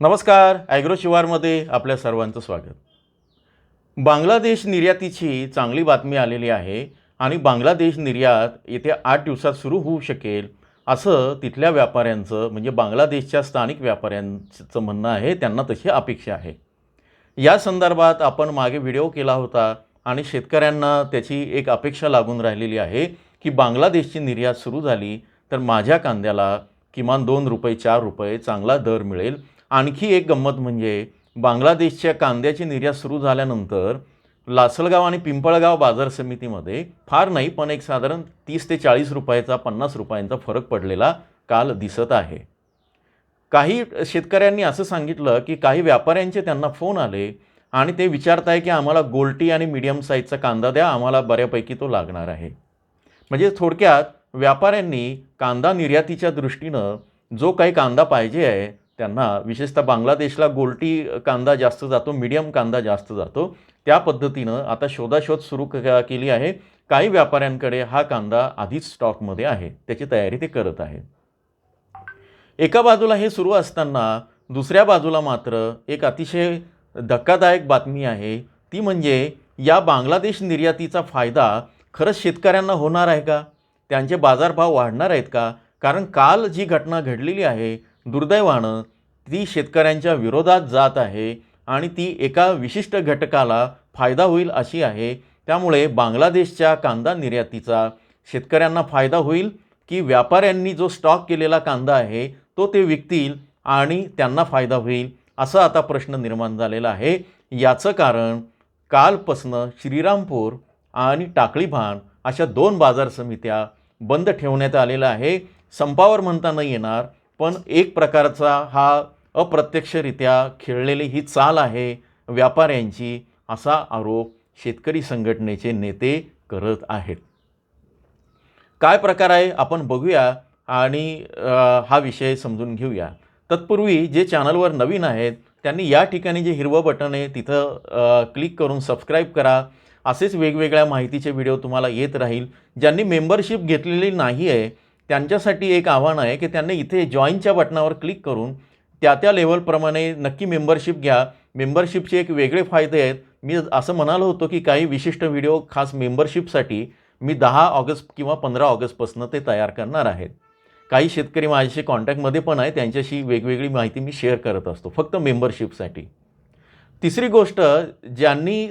नमस्कार ॲग्रो शिवारमध्ये आपल्या सर्वांचं स्वागत. बांगलादेश निर्यातीची चांगली बातमी आलेली आहे आणि बांगलादेश निर्यात येत्या आठ दिवसात सुरू होऊ शकेल असं तिथल्या व्यापाऱ्यांचं म्हणजे बांगलादेशच्या स्थानिक व्यापाऱ्यांचं म्हणणं आहे त्यांना तशी अपेक्षा आहे. या संदर्भात आपण मागे व्हिडिओ केला होता आणि शेतकऱ्यांना त्याची एक अपेक्षा लागून राहिलेली आहे की बांगलादेशची निर्यात सुरू झाली तर माझ्या कांद्याला किमान दोन रुपये चार रुपये चांगला दर मिळेल आणखी एक गंमत म्हणजे बांगलादेशच्या कांद्याची निर्यात सुरू झाल्यानंतर लासलगाव आणि पिंपळगाव बाजार समितीमध्ये फार नाही पण एक साधारण तीस ते चाळीस रुपयाचा पन्नास रुपयांचा फरक पडलेला काल दिसत आहे. काही शेतकऱ्यांनी असं सांगितलं की काही व्यापाऱ्यांचे त्यांना फोन आले आणि ते विचारत आहे की आम्हाला गोल्टी आणि मीडियम साईजचा कांदा द्या आम्हाला बऱ्यापैकी तो लागणार आहे. म्हणजे थोडक्यात व्यापाऱ्यांनी कांदा निर्यातीच्या दृष्टीनं जो काही कांदा पाहिजे आहे त्यांना विशेषतः बांगलादेशला गोल्टी कांदा जास्त जातो मीडियम कांदा जास्त जातो. त्या पद्धतीनं आता शोधाशोध सुरू क केली आहे. काही व्यापाऱ्यांकडे हा कांदा आधीच स्टॉकमध्ये आहे. त्याची तयारी ते करत आहे एका बाजूला हे सुरू असताना दुसऱ्या बाजूला मात्र एक अतिशय धक्कादायक बातमी आहे. ती म्हणजे या बांगलादेश निर्यातीचा फायदा खरंच शेतकऱ्यांना होणार आहे का? त्यांचे बाजारभाव वाढणार आहेत का? कारण काल जी घटना घडलेली आहे दुर्दैवानं ती शेतकऱ्यांच्या विरोधात जात आहे आणि ती एका विशिष्ट घटकाला फायदा होईल अशी आहे. त्यामुळे बांगलादेशच्या कांदा निर्यातीचा शेतकऱ्यांना फायदा होईल की व्यापाऱ्यांनी जो स्टॉक केलेला कांदा आहे तो ते विकतील आणि त्यांना फायदा होईल असा आता प्रश्न निर्माण झालेला आहे. याचं कारण कालपासनं श्रीरामपूर आणि टाकळी भान अशा दोन बाजार समित्या बंद ठेवण्यात आलेल्या आहे. संपावर म्हणता न येणार पण एक प्रकारचा हा अप्रत्यक्षरित्या खेळलेली ही चाल आहे व्यापाऱ्यांची असा आरोप शेतकरी संघटनेचे नेते करत आहेत. काय प्रकार आहे आपण बघूया आणि हा विषय समजून घेऊया. तत्पूर्वी जे चॅनलवर नवीन आहेत त्यांनी या ठिकाणी जे हिरवं बटन आहे तिथं क्लिक करून सबस्क्राईब करा. असेच वेगवेगळ्या माहितीचे व्हिडिओ तुम्हाला येत राहील. ज्यांनी मेंबरशिप घेतलेली नाही आहे त्यांच्यासाठी एक आव्हान आहे की त्यांनी इथे जॉईनच्या बटनावर क्लिक करून त्या त्या लेवलप्रमाणे नक्की मेंबरशिप घ्या. मेंबरशिपचे एक वेगळे फायदे आहेत. मी असं म्हणालो होतो की काही विशिष्ट व्हिडिओ खास मेंबरशिपसाठी मी दहा ऑगस्ट किंवा पंधरा ऑगस्टपासून ते तयार करणार आहेत काही शेतकरी माझ्याशी कॉन्टॅक्टमध्ये पण आहे. त्यांच्याशी वेगवेगळी माहिती मी शेअर करत असतो. फक्त मेंबरशिपसाठी तिसरी गोष्ट ज्यांनी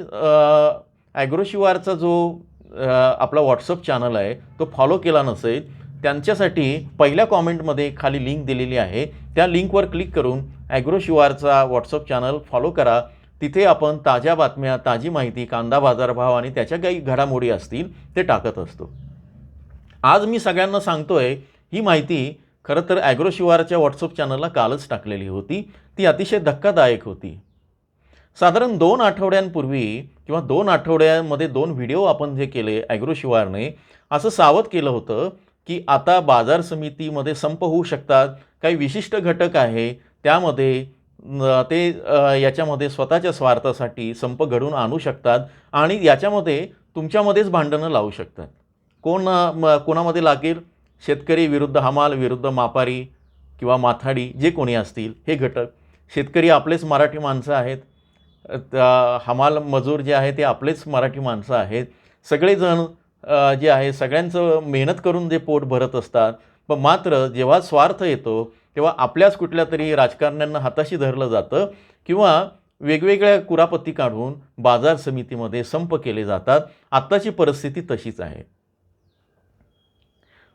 ॲग्रोशिवारचा जो आपला व्हॉट्सअप चॅनल आहे तो फॉलो केला नसेल त्यांच्यासाठी पहिल्या कॉमेंटमध्ये खाली लिंक दिलेली आहे. त्या लिंकवर क्लिक करून ॲग्रोशिवारचा व्हॉट्सअप चॅनल फॉलो करा. तिथे आपण ताज्या बातम्या ताजी माहिती कांदा बाजारभाव आणि त्याच्या काही घडामोडी असतील ते टाकत असतो. आज मी सगळ्यांना सांगतोय ही माहिती खरं तर ॲग्रोशिवारच्या व्हॉट्सअप चॅनलला कालच टाकलेली होती. ती अतिशय धक्कादायक होती. साधारण दोन आठवड्यांपूर्वी किंवा दोन आठवड्यांमध्ये दोन व्हिडिओ आपण जे केले ॲग्रोशिवारने असं सावध केलं होतं. की आता बाजार समितीमध्ये संप होऊ शकतात काही विशिष्ट घटक आहे त्यामध्ये ते याच्यामध्ये स्वतःच्या स्वार्थासाठी संप घडून आणू शकतात आणि याच्यामध्ये तुमच्यामध्येच भांडणं लावू शकतात. कोण म- कोणामध्ये लागेल? शेतकरी विरुद्ध हमाल विरुद्ध मापारी किंवा माथाडी जे कोणी असतील हे घटक. शेतकरी आपलेच मराठी माणसं आहेत. हमाल मजूर जे आहे ते आपलेच मराठी माणसं आहेत. सगळेजण जे आहे सगळ्यांचं मेहनत करून जे पोट भरत असतात पण मात्र जेव्हा स्वार्थ येतो तेव्हा आपल्याच कुठल्या तरी राजकारण्यांना हाताशी धरलं जातं किंवा वेगवेगळ्या कुरापत्ती काढून बाजार समितीमध्ये संप केले जातात. आत्ताची परिस्थिती तशीच आहे.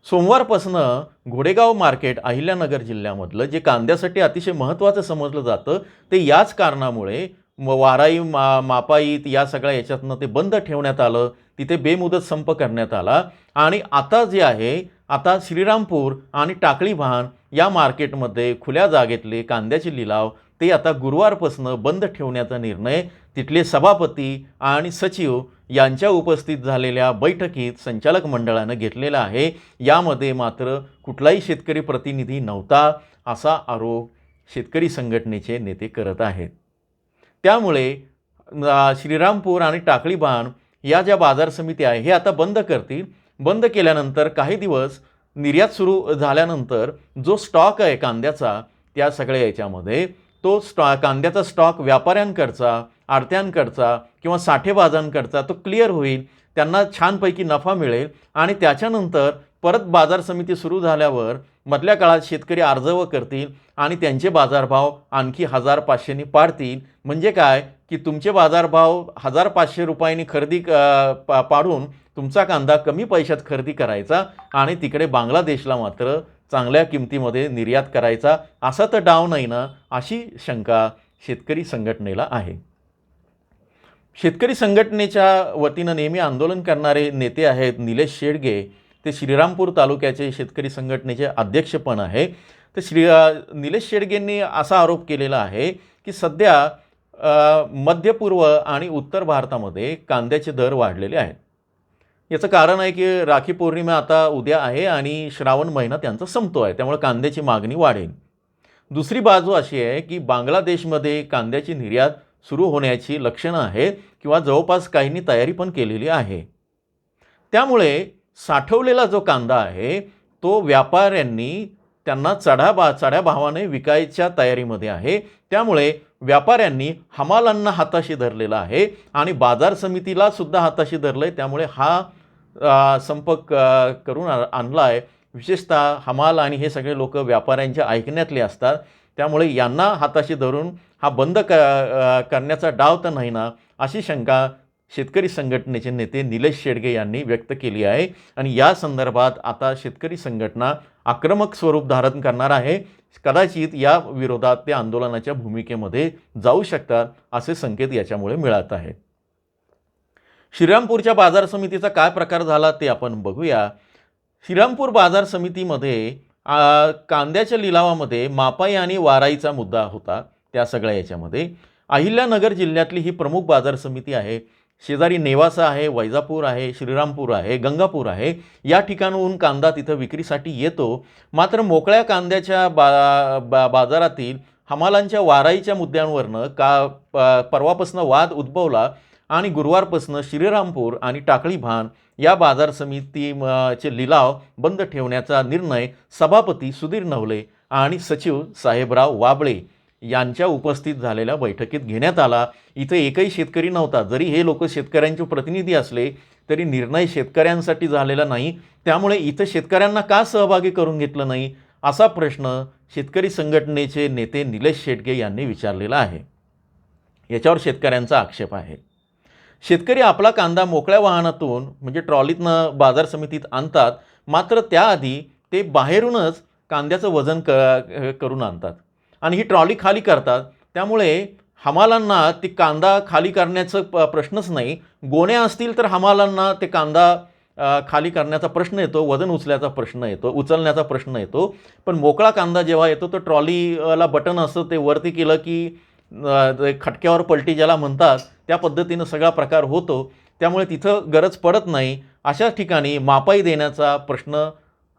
सोमवारपासनं घोडेगाव मार्केट अहिल्यानगर जिल्ह्यामधलं जे कांद्यासाठी अतिशय महत्त्वाचं समजलं जातं ते याच कारणामुळे वाराई मा मापाईत या सगळ्या याच्यातनं ते बंद ठेवण्यात आलं. तिथे बेमुदत संप करण्यात आला. आणि आता जे आहे आता श्रीरामपूर आणि टाकळी भान या मार्केटमध्ये खुल्या जागेतले कांद्याचे लिलाव ते आता गुरुवारपासनं बंद ठेवण्याचा निर्णय तिथले सभापती आणि सचिव यांच्या उपस्थित झालेल्या बैठकीत संचालक मंडळानं घेतलेला आहे. यामध्ये मात्र कुठलाही शेतकरी प्रतिनिधी नव्हता असा आरोप शेतकरी संघटनेचे नेते करत आहेत. त्यामुळे श्रीरामपूर आणि टाकळी बाण या ज्या बाजार समिती आहे हे आता बंद करतील. बंद केल्यानंतर काही दिवस निर्यात सुरू झाल्यानंतर जो स्टॉक आहे कांद्याचा त्या सगळ्या याच्यामध्ये तो स्टॉ कांद्याचा स्टॉक व्यापाऱ्यांकडचा आडत्यांकडचा किंवा साठेबाजांकडचा तो क्लिअर होईल त्यांना छानपैकी नफा मिळेल आणि त्याच्यानंतर परत बाजार समिती सुरू झाल्यावर मधल्या काळात शेतकरी अर्जव करतील आणि त्यांचे बाजारभाव आणखी हजार पाचशेनी पाडतील. म्हणजे काय? की तुमचे बाजारभाव हजार पाचशे रुपयांनी खरेदी पा पाडून तुमचा कांदा कमी पैशात खरेदी करायचा आणि तिकडे बांगलादेशला मात्र चांगल्या किमतीमध्ये निर्यात करायचा असा तर डाव नाही ना अशी शंका शेतकरी संघटनेला आहे. शेतकरी संघटनेच्या वतीनं नेहमी आंदोलन करणारे नेते आहेत निलेश शेडगे ते श्रीरामपूर तालुक्याचे शेतकरी संघटनेचे अध्यक्ष पण आहे. तर श्री निलेश शेडगेंनी असा आरोप केलेला आहे की सध्या मध्य पूर्व आणि उत्तर भारतामध्ये कांद्याचे दर वाढलेले आहेत. याचं कारण आहे की राखी पौर्णिमा आता उद्या आहे आणि श्रावण महिना त्यांचा संपतो आहे त्यामुळे कांद्याची मागणी वाढेल. दुसरी बाजू अशी आहे की बांगलादेशमध्ये कांद्याची निर्यात सुरू होण्याची लक्षणं आहेत किंवा जवळपास काहींनी तयारी पण केलेली आहे. त्यामुळे साठवलेला जो कांदा आहे तो व्यापाऱ्यांनी त्यांना चढा बा चढ्या भावाने विकायच्या तयारीमध्ये आहे. त्यामुळे व्यापाऱ्यांनी हमालांना हाताशी धरलेला आहे आणि बाजार समितीला सुद्धा हाताशी धरलं आहे त्यामुळे हा संपर्क करून आ- आणला आहे विशेषतः हमाल आणि हे सगळे लोक व्यापाऱ्यांच्या ऐकण्यातले असतात. त्यामुळे यांना हाताशी धरून हा बंद क करण्याचा डाव तर नाही ना अशी शंका शेतकरी संघटनेचे नेते निलेश शेडगे यांनी व्यक्त केली आहे. आणि या संदर्भात आता शेतकरी संघटना आक्रमक स्वरूप धारण करणार आहे. कदाचित या विरोधात ते आंदोलनाच्या भूमिकेमध्ये जाऊ शकतात असे संकेत याच्यामुळे मिळत आहेत. श्रीरामपूरच्या बाजार समितीचा काय प्रकार झाला ते आपण बघूया. श्रीरामपूर बाजार समितीमध्ये कांद्याच्या लिलावामध्ये मापाई आणि वाराईचा मुद्दा होता त्या सगळ्या याच्यामध्ये. अहिल्यानगर जिल्ह्यातली ही प्रमुख बाजार समिती आहे. शेजारी नेवासा आहे वैजापूर आहे श्रीरामपूर आहे गंगापूर आहे. या ठिकाणहून कांदा तिथं विक्रीसाठी येतो. मात्र मोकळ्या कांद्याच्या बा, बा बाजारातील हमालांच्या वाराईच्या मुद्द्यांवरनं का प परवापासनं वाद उद्भवला आणि गुरुवारपासनं श्रीरामपूर आणि टाकळी भान या बाजार समिती चे लिलाव बंद ठेवण्याचा निर्णय सभापती सुधीर नवले आणि सचिव साहेबराव वाबळे यांच्या उपस्थित झालेल्या बैठकीत घेण्यात आला. इथं एकही शेतकरी नव्हता. जरी हे लोक शेतकऱ्यांचे प्रतिनिधी असले तरी निर्णय शेतकऱ्यांसाठी झालेला नाही. त्यामुळे इथं शेतकऱ्यांना का सहभागी करून घेतलं नाही? असा प्रश्न शेतकरी संघटनेचे नेते निलेश शेटगे यांनी विचारलेला आहे. याच्यावर शेतकऱ्यांचा आक्षेप आहे. शेतकरी आपला कांदा मोकळ्या वाहनातून म्हणजे ट्रॉलीतनं बाजार समितीत आणतात. मात्र त्याआधी ते बाहेरूनच कांद्याचं वजन क करून आणतात. आणि ही ट्रॉली खाली करतात. त्यामुळे हमालांना ती कांदा खाली करण्याचं प प्रश्नच नाही. गोण्या असतील तर हमालांना ते कांदा खाली करण्याचा प्रश्न येतो वजन उचल्याचा प्रश्न येतो उचलण्याचा प्रश्न येतो. पण मोकळा कांदा जेव्हा येतो तो ट्रॉलीला बटन असतं ते वरती केलं की खटक्यावर पलटी ज्याला म्हणतात त्या पद्धतीनं सगळा प्रकार होतो. त्यामुळे तिथं गरज पडत नाही. अशा ठिकाणी मापाई देण्याचा प्रश्न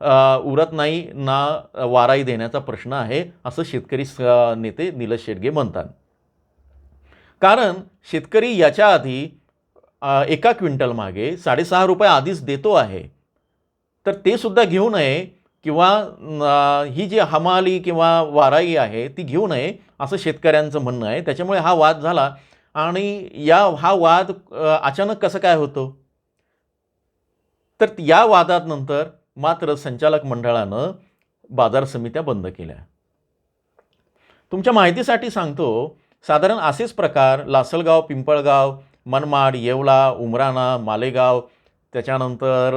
उरत नाही ना वाराई देण्याचा प्रश्न आहे असं शेतकरी नेते निलज शेडगे म्हणतात. कारण शेतकरी याच्या आधी एका क्विंटल मागे साडेसहा रुपये आधीच देतो आहे. तर ते सुद्धा घेऊ नये किंवा ही जी हमाली किंवा वाराई आहे ती घेऊ नये असं शेतकऱ्यांचं म्हणणं आहे. त्याच्यामुळे हा वाद झाला आणि या हा वाद अचानक कसं काय होतो? तर या वादानंतर मात्र संचालक मंडळानं बाजार समित्या बंद केल्या. तुमच्या माहितीसाठी सांगतो साधारण असेच प्रकार लासलगाव पिंपळगाव मनमाड येवला उमराणा मालेगाव त्याच्यानंतर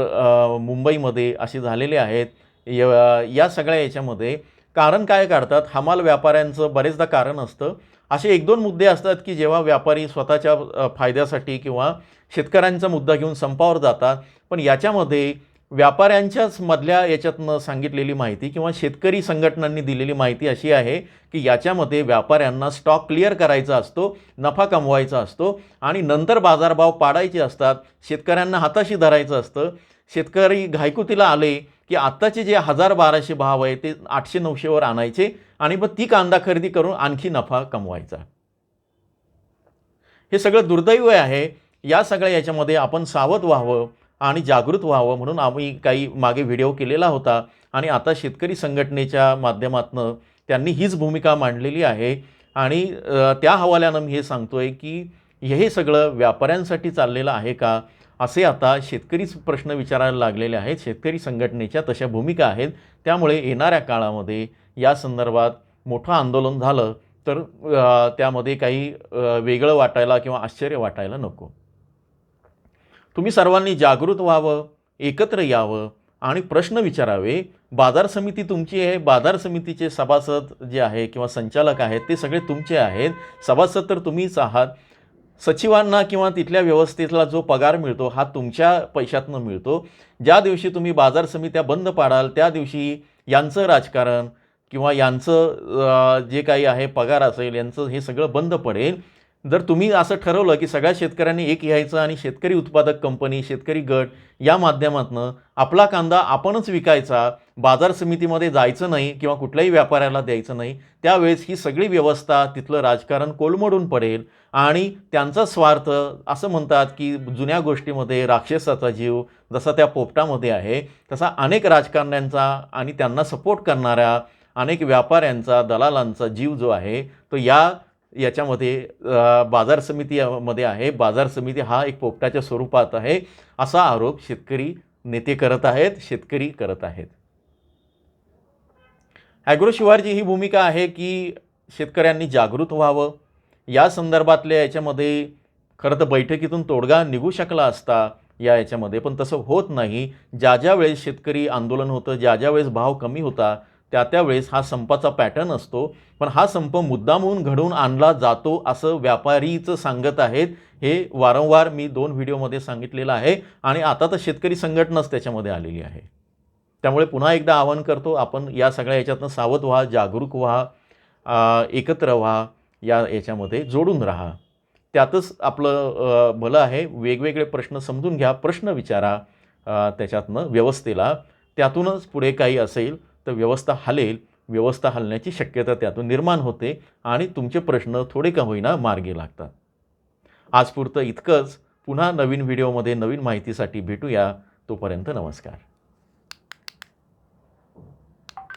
मुंबईमध्ये असे झालेले आहेत. य या सगळ्या याच्यामध्ये कारण काय काढतात? हमाल व्यापाऱ्यांचं बरेचदा कारण असतं. असे एक दोन मुद्दे असतात की जेव्हा व्यापारी स्वतःच्या फायद्यासाठी किंवा शेतकऱ्यांचा मुद्दा घेऊन संपावर जातात पण याच्यामध्ये व्यापाऱ्यांच्याच मधल्या याच्यातनं सांगितलेली माहिती किंवा शेतकरी संघटनांनी दिलेली माहिती अशी आहे की याच्यामध्ये व्यापाऱ्यांना स्टॉक क्लिअर करायचा असतो नफा कमवायचा असतो आणि नंतर बाजारभाव पाडायचे असतात शेतकऱ्यांना हाताशी धरायचं असतं. शेतकरी घायकुतीला आले की आत्ताचे जे हजार बाराशे भाव आहे ते आठशे नऊशेवर आणायचे आणि मग ती कांदा खरेदी करून आणखी नफा कमवायचा. हे सगळं दुर्दैव आहे. या सगळ्या याच्यामध्ये आपण सावध व्हावं. आणि जागृत व्हावं म्हणून आम्ही काही मागे व्हिडिओ केलेला होता. आणि आता शेतकरी संघटनेच्या माध्यमातनं त्यांनी हीच भूमिका मांडलेली आहे. आणि त्या हवाल्यानं मी हे सांगतो आहे की हे सगळं व्यापाऱ्यांसाठी चाललेलं आहे का? असे आता शेतकरीच प्रश्न विचारायला लागलेले आहेत. शेतकरी संघटनेच्या तशा भूमिका आहेत. त्यामुळे येणाऱ्या काळामध्ये या संदर्भात मोठं आंदोलन झालं तर त्यामध्ये काही वेगळं वाटायला किंवा आश्चर्य वाटायला नको. तुम्ही सर्वांनी जागृत व्हावं एकत्र यावं आणि प्रश्न विचारावे. बाजार समिती तुमची आहे बाजार समितीचे सभासद जे आहे किंवा संचालक आहेत ते सगळे तुमचे आहेत. सभासद तर तुम्हीच आहात. सचिवांना किंवा तिथल्या व्यवस्थेतला जो पगार मिळतो हा तुमच्या पैशातनं मिळतो. ज्या दिवशी तुम्ही बाजार समित्या बंद पाडाल त्या दिवशी यांचं राजकारण किंवा यांचं जे काही आहे पगार असेल यांचं हे सगळं बंद पडेल. जर तुम्ही असं ठरवलं की सगळ्या शेतकऱ्यांनी एक यायचं आणि शेतकरी उत्पादक कंपनी शेतकरी गट या माध्यमातनं आपला कांदा आपणच विकायचा बाजार समितीमध्ये जायचं नाही किंवा कुठल्याही व्यापाऱ्याला द्यायचं नाही त्यावेळेस ही सगळी व्यवस्था तिथलं राजकारण कोलमडून पडेल आणि त्यांचा स्वार्थ असं म्हणतात की जुन्या गोष्टीमध्ये राक्षसाचा जीव जसा त्या पोपटामध्ये आहे तसा अनेक राजकारण्यांचा आणि त्यांना सपोर्ट करणाऱ्या अनेक व्यापाऱ्यांचा दलालांचा जीव जो आहे तो या याच्यामध्ये बाजार समितीमध्ये आहे. बाजार समिती हा एक पोपटाच्या स्वरूपात आहे. असा आरोप शेतकरी नेते करत आहेत शेतकरी करत आहेत. ॲग्रो शिवारची ही भूमिका आहे की शेतकऱ्यांनी जागृत व्हावं. या संदर्भातल्या याच्यामध्ये खरं तर बैठकीतून तोडगा निघू शकला असता या याच्यामध्ये पण तसं होत नाही. ज्या ज्या वेळेस शेतकरी आंदोलन होतं ज्या ज्या वेळेस भाव कमी होता त्या त्या वेळेस हा संपाचा पॅटर्न असतो. पण हा संप मुद्दामहून घडवून आणला जातो असं व्यापारीचं सांगत आहेत. हे वारंवार मी दोन व्हिडिओमध्ये सांगितलेलं आहे आणि आता तर शेतकरी संघटनाच त्याच्यामध्ये आलेली आहे. त्यामुळे पुन्हा एकदा आवाहन करतो आपण या सगळ्या याच्यातनं सावध व्हा जागरूक व्हा एकत्र व्हा या याच्यामध्ये जोडून राहा. त्यातच आपलं भलं आहे वेगवेगळे प्रश्न समजून घ्या प्रश्न विचारा त्याच्यातनं व्यवस्थेला. त्यातूनच पुढे काही असेल तर व्यवस्था हलेल व्यवस्था हलण्याची शक्यता त्यातून निर्माण होते आणि तुमचे प्रश्न थोडे का होईना मार्गी लागतात. आजपुरतं इतकंच. पुन्हा नवीन व्हिडिओमध्ये नवीन माहितीसाठी भेटूया. तोपर्यंत नमस्कार.